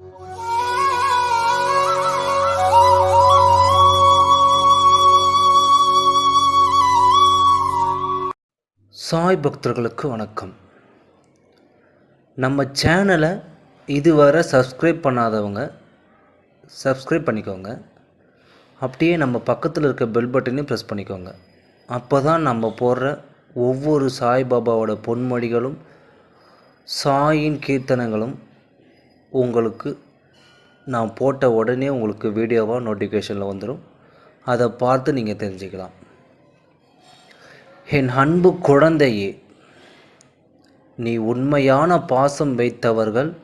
சாய் பக்தர்களுக்கு வணக்கம். நம்ம சேனலை இதுவரை சப்ஸ்கிரைப் பண்ணாதவங்க சப்ஸ்கிரைப் பண்ணிக்கோங்க. அப்படியே நம்ம பக்கத்தில் இருக்க பெல் பட்டனையும் ப்ரெஸ் பண்ணிக்கோங்க. அப்போ தான் நம்ம போடுற ஒவ்வொரு சாய்பாபாவோட பொன்மொழிகளும் சாயின் கீர்த்தனங்களும் உங்களுக்கு நான் போட்ட உடனே உங்களுக்கு வீடியோவாக நோட்டிஃபிகேஷனில் வந்துடும் அதை பார்த்து நீங்கள் தெரிஞ்சுக்கலாம். என் அன்பு குழந்தையே நீ உண்மையான பாசம் வைத்தவர்கள்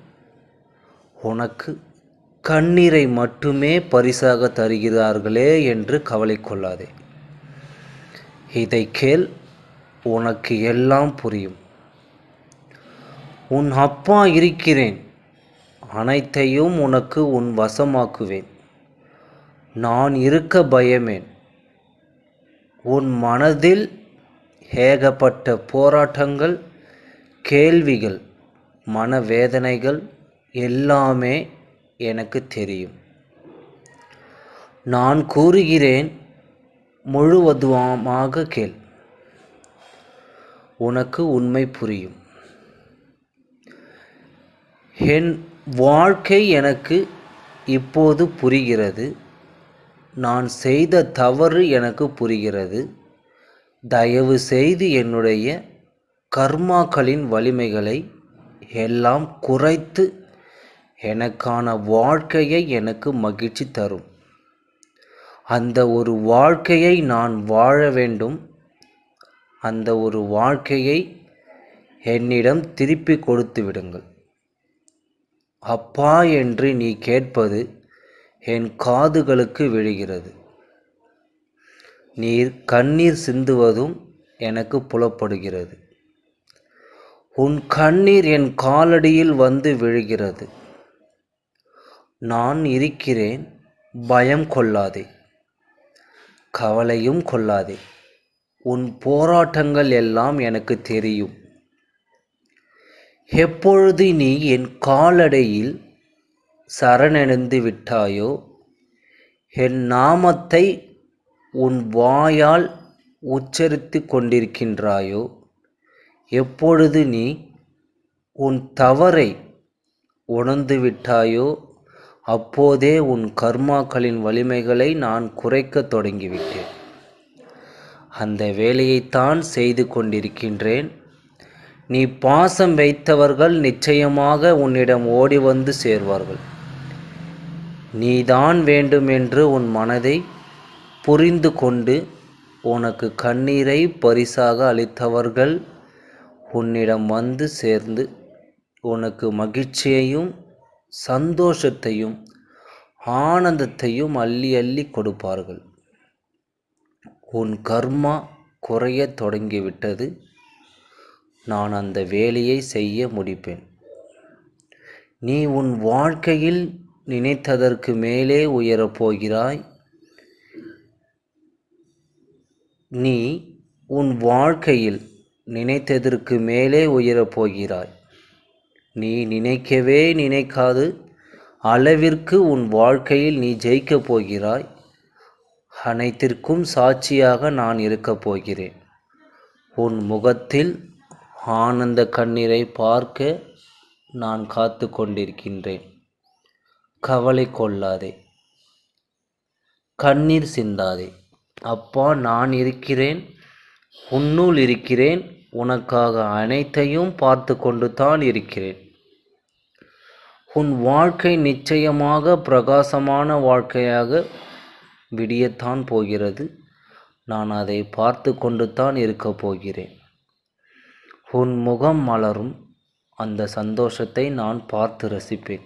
உனக்கு கண்ணீரை மட்டுமே பரிசாக தருகிறார்களே என்று கவலை கொள்ளாதே. இதை கேள் உனக்கு எல்லாம் புரியும். உன் அப்பா இருக்கிறேன். அனைத்தையும் உனக்கு உன் வசமாக்குவேன். நான் இருக்க பயமேன். உன் மனதில் ஏகப்பட்ட போராட்டங்கள் கேள்விகள் மனவேதனைகள் எல்லாமே எனக்கு தெரியும். நான் கூறுகிறேன் முழுவதுமாக கேள். உனக்கு உண்மை புரியும். என் வாழ்க்கை எனக்கு இப்போது புரிகிறது. நான் செய்த தவறு எனக்கு புரிகிறது. தயவு செய்து என்னுடைய கர்மாக்களின் வலிமைகளை எல்லாம் குறைத்து எனக்கான வாழ்க்கையை எனக்கு மகிழ்ச்சி தரும். அந்த ஒரு வாழ்க்கையை நான் வாழ வேண்டும். அந்த ஒரு வாழ்க்கையை என்னிடம் திருப்பி கொடுத்து விடுங்கள். அப்பா என்று நீ கேட்பது என் காதுகளுக்கு விழுகிறது. நீர் கண்ணீர் சிந்துவதும் எனக்கு புலப்படுகிறது. உன் கண்ணீர் என் காலடியில் வந்து விழுகிறது. நான் இருக்கிறேன் பயம் கொள்ளாதே. கவலையும் கொள்ளாதே. உன் போராட்டங்கள் எல்லாம் எனக்கு தெரியும். எப்பொழுது நீ என் காலடையில் சரணடைந்து விட்டாயோ என் நாமத்தை உன் வாயால் உச்சரித்து கொண்டிருக்கின்றாயோ எப்பொழுது நீ உன் தவறை உணர்ந்து விட்டாயோ அப்போதே உன் கர்மாக்களின் வலிமைகளை நான் குறைக்க தொடங்கிவிட்டேன். அந்த வேலையைத்தான் செய்து கொண்டிருக்கின்றேன். நீ பாசம் வைத்தவர்கள் நிச்சயமாக உன்னிடம் ஓடி வந்து சேர்வார்கள். நீதான் வேண்டும் என்று உன் மனதை புரிந்து கொண்டு உனக்கு கண்ணீரை பரிசாக அளித்தவர்கள் உன்னிடம் வந்து சேர்ந்து உனக்கு மகிழ்ச்சியையும் சந்தோஷத்தையும் ஆனந்தத்தையும் அள்ளி அள்ளி கொடுப்பார்கள். உன் கர்மா குறையத் தொடங்கிவிட்டது. நான் அந்த வேலையை செய்ய முடிப்பேன். நீ உன் வாழ்க்கையில் நினைத்ததற்கு மேலே உயரப் போகிறாய். நீ உன் வாழ்க்கையில் நினைத்ததற்கு மேலே உயரப் போகிறாய். நீ நினைக்கவே நினைக்காது. அளவிற்கு உன் வாழ்க்கையில் நீ ஜெயிக்கப் போகிறாய். அனைத்திற்கும் சாட்சியாக நான் இருக்கப் போகிறேன். உன் முகத்தில் ஆனந்த கண்ணீரை பார்க்க நான் காத்து கொண்டிருக்கின்றேன். கவலை கொள்ளாதே. கண்ணீர் சிந்தாதே. அப்பா நான் இருக்கிறேன். உன்னுள் இருக்கிறேன். உனக்காக அனைத்தையும் பார்த்து கொண்டு தான் இருக்கிறேன். உன் வாழ்க்கை நிச்சயமாக பிரகாசமான வாழ்க்கையாக விடியத்தான் போகிறது. நான் அதை பார்த்து கொண்டு தான் இருக்கப் போகிறேன். உன் முகம் மலரும். அந்த சந்தோஷத்தை நான் பார்த்து ரசிப்பேன்.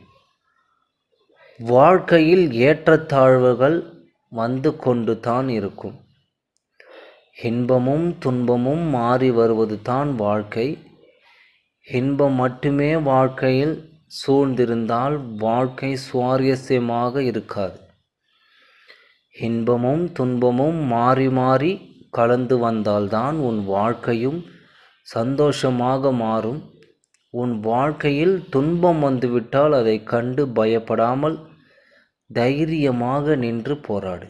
வாழ்க்கையில் ஏற்றத்தாழ்வுகள் வந்து கொண்டு தான் இருக்கும். இன்பமும் துன்பமும் மாறி வருவது தான் வாழ்க்கை. இன்பம் மட்டுமே வாழ்க்கையில் சூழ்ந்திருந்தால் வாழ்க்கை சுவாரஸ்யமாக இருக்காது. இன்பமும் துன்பமும் மாறி மாறி கலந்து வந்தால்தான் உன் வாழ்க்கையும் சந்தோஷமாக மாறும். உன் வாழ்க்கையில் துன்பம் வந்துவிட்டால் அதை கண்டு பயப்படாமல் தைரியமாக நின்று போராடு.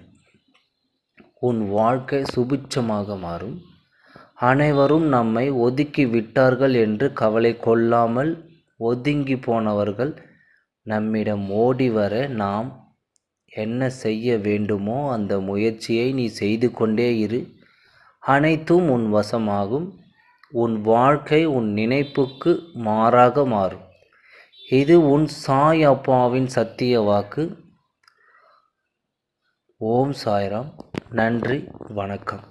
உன் வாழ்க்கை சுபிட்சமாக மாறும். அனைவரும் நம்மை ஒதுக்கி விட்டார்கள் என்று கவலை கொள்ளாமல் ஒதுங்கி போனவர்கள் நம்மிடம் ஓடி வர நாம் என்ன செய்ய வேண்டுமோ அந்த முயற்சியை நீ செய்து கொண்டே இரு. அனைத்தும் உன் வசமாகும். உன் வாழ்க்கை உன் நினைப்புக்கு மாறாக மாறும். இது உன் சாய் அப்பாவின் சத்திய வாக்கு. ஓம் சாய்ராம். நன்றி. வணக்கம்.